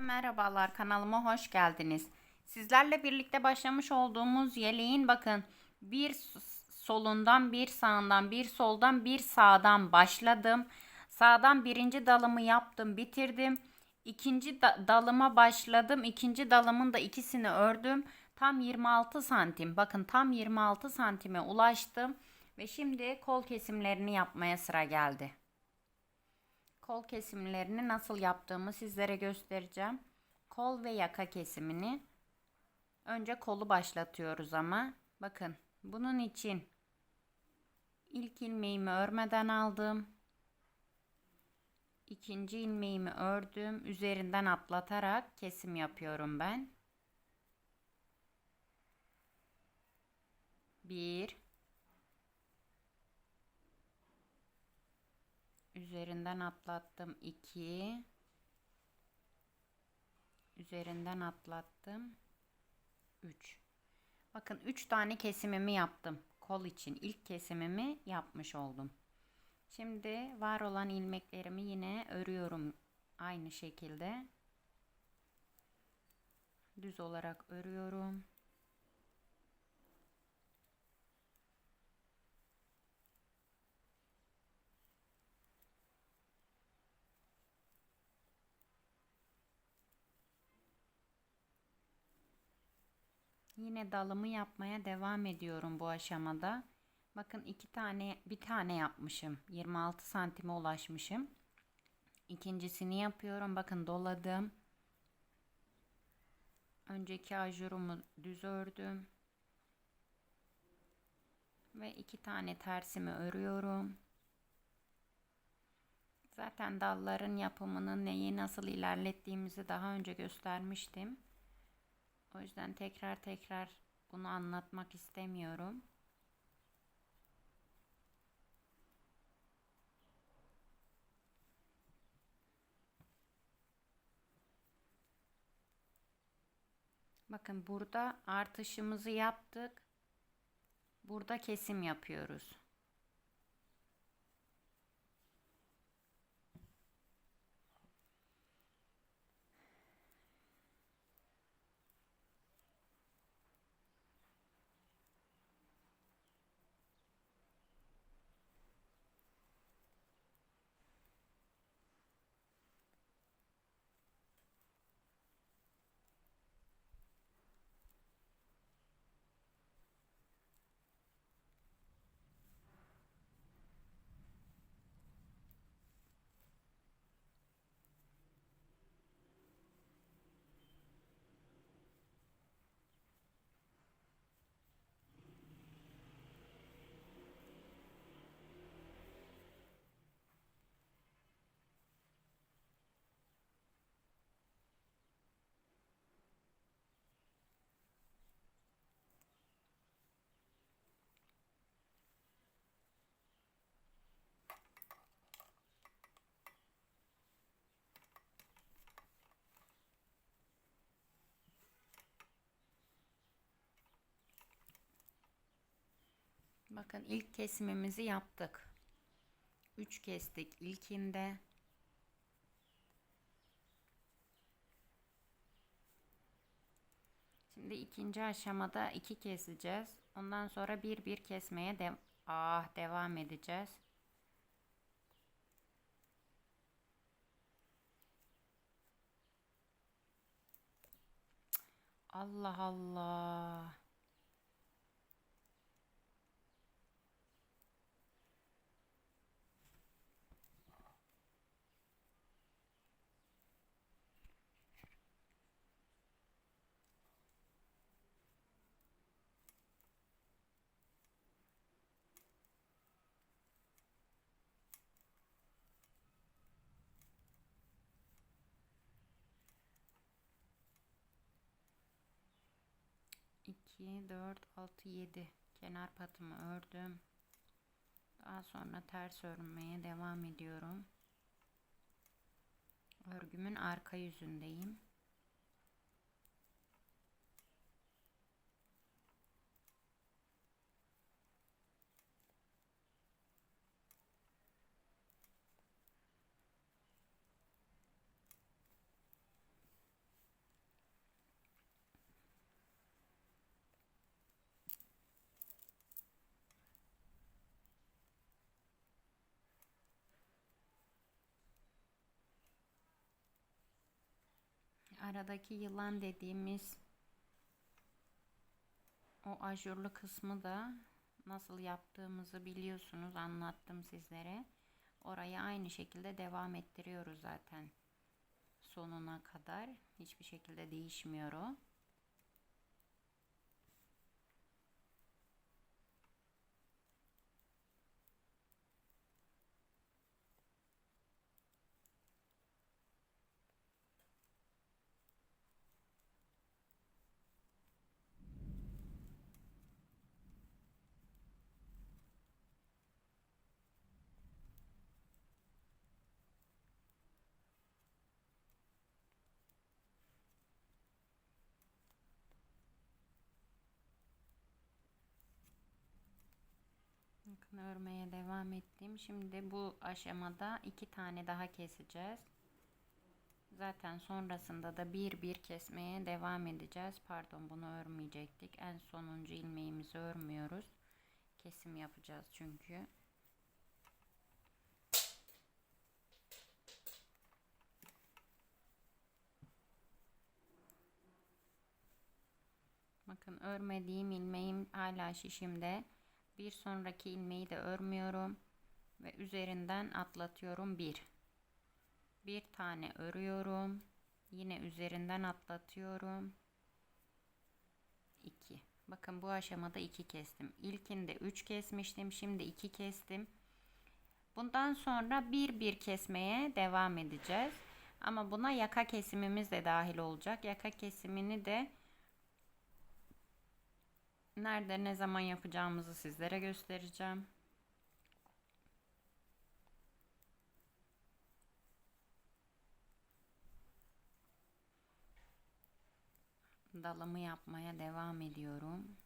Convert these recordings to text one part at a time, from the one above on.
Merhabalar kanalıma hoş geldiniz. Sizlerle birlikte başlamış olduğumuz yeleğin bakın bir solundan bir sağından bir soldan bir sağdan başladım. Sağdan birinci dalımı yaptım bitirdim. İkinci da- dalıma başladım. İkinci dalımın da ikisini ördüm. Tam 26 santim bakın tam 26 santime ulaştım. Ve şimdi kol kesimlerini yapmaya sıra geldi kol kesimlerini nasıl yaptığımı sizlere göstereceğim. Kol ve yaka kesimini önce kolu başlatıyoruz ama bakın bunun için ilk ilmeğimi örmeden aldım. İkinci ilmeğimi ördüm. Üzerinden atlatarak kesim yapıyorum ben. Bir, Üzerinden atlattım 2. Üzerinden atlattım 3. Bakın 3 tane kesimimi yaptım. Kol için ilk kesimimi yapmış oldum. Şimdi var olan ilmeklerimi yine örüyorum aynı şekilde. Düz olarak örüyorum. Yine dalımı yapmaya devam ediyorum bu aşamada. Bakın iki tane bir tane yapmışım. 26 santime ulaşmışım. İkincisini yapıyorum. Bakın doladım. Önceki ajurumu düz ördüm. Ve iki tane tersimi örüyorum. Zaten dalların yapımını neyi nasıl ilerlettiğimizi daha önce göstermiştim. O yüzden tekrar tekrar bunu anlatmak istemiyorum. Bakın burada artışımızı yaptık. Burada kesim yapıyoruz. Bakın ilk kesimimizi yaptık. 3 kestik ilkinde. Şimdi ikinci aşamada 2 keseceğiz. Ondan sonra bir bir kesmeye de ah devam edeceğiz. Allah Allah. İki, dört, altı, yedi. Kenar patımı ördüm. Daha sonra ters örmeye devam ediyorum. Örgümün arka yüzündeyim. Aradaki yılan dediğimiz o ajurlu kısmı da nasıl yaptığımızı biliyorsunuz anlattım sizlere. Orayı aynı şekilde devam ettiriyoruz zaten sonuna kadar. Hiçbir şekilde değişmiyor o. Bakın örmeye devam ettim. Şimdi bu aşamada iki tane daha keseceğiz. Zaten sonrasında da bir bir kesmeye devam edeceğiz. Pardon bunu örmeyecektik. En sonuncu ilmeğimizi örmüyoruz. Kesim yapacağız çünkü. Bakın örmediğim ilmeğim hala şişimde. Bir sonraki ilmeği de örmüyorum ve üzerinden atlatıyorum bir. Bir tane örüyorum. Yine üzerinden atlatıyorum. 2. Bakın bu aşamada 2 kestim. İlkinde 3 kesmiştim. Şimdi 2 kestim. Bundan sonra bir bir kesmeye devam edeceğiz. Ama buna yaka kesimimiz de dahil olacak. Yaka kesimini de nerede ne zaman yapacağımızı sizlere göstereceğim. Dalımı yapmaya devam ediyorum.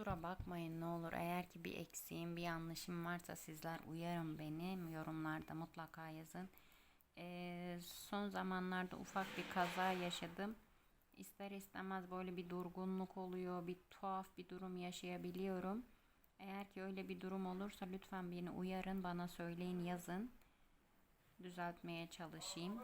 Kusura bakmayın ne olur. Eğer ki bir eksiğim, bir yanlışım varsa sizler uyarın beni. Yorumlarda mutlaka yazın. Ee, son zamanlarda ufak bir kaza yaşadım. İster istemez böyle bir durgunluk oluyor. Bir tuhaf bir durum yaşayabiliyorum. Eğer ki öyle bir durum olursa lütfen beni uyarın, bana söyleyin, yazın. Düzeltmeye çalışayım.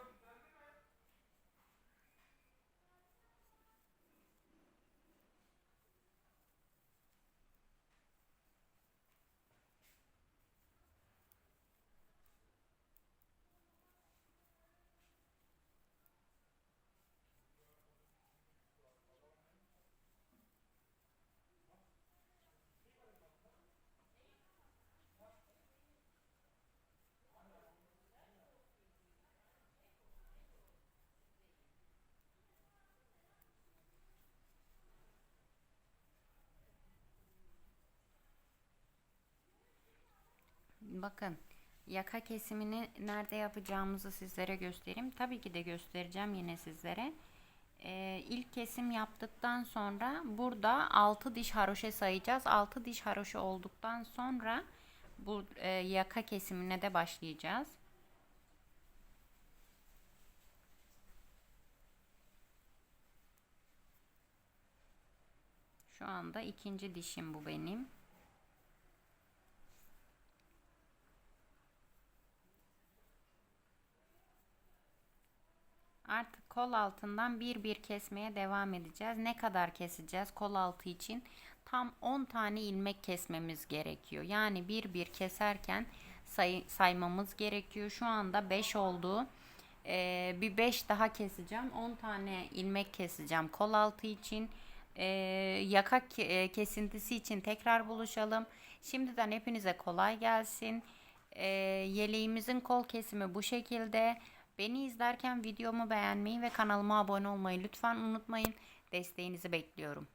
Bakın yaka kesimini nerede yapacağımızı sizlere göstereyim. Tabii ki de göstereceğim yine sizlere. Ee, ilk kesim yaptıktan sonra burada 6 diş haroşe sayacağız. 6 diş haroşe olduktan sonra bu e, yaka kesimine de başlayacağız. Şu anda ikinci dişim bu benim. Artık kol altından bir bir kesmeye devam edeceğiz. Ne kadar keseceğiz kol altı için? Tam 10 tane ilmek kesmemiz gerekiyor. Yani bir bir keserken say saymamız gerekiyor. Şu anda 5 oldu. Ee, bir 5 daha keseceğim. 10 tane ilmek keseceğim kol altı için. Ee, yaka e, kesintisi için tekrar buluşalım. Şimdiden hepinize kolay gelsin. Ee, yeleğimizin kol kesimi bu şekilde. Beni izlerken videomu beğenmeyi ve kanalıma abone olmayı lütfen unutmayın. Desteğinizi bekliyorum.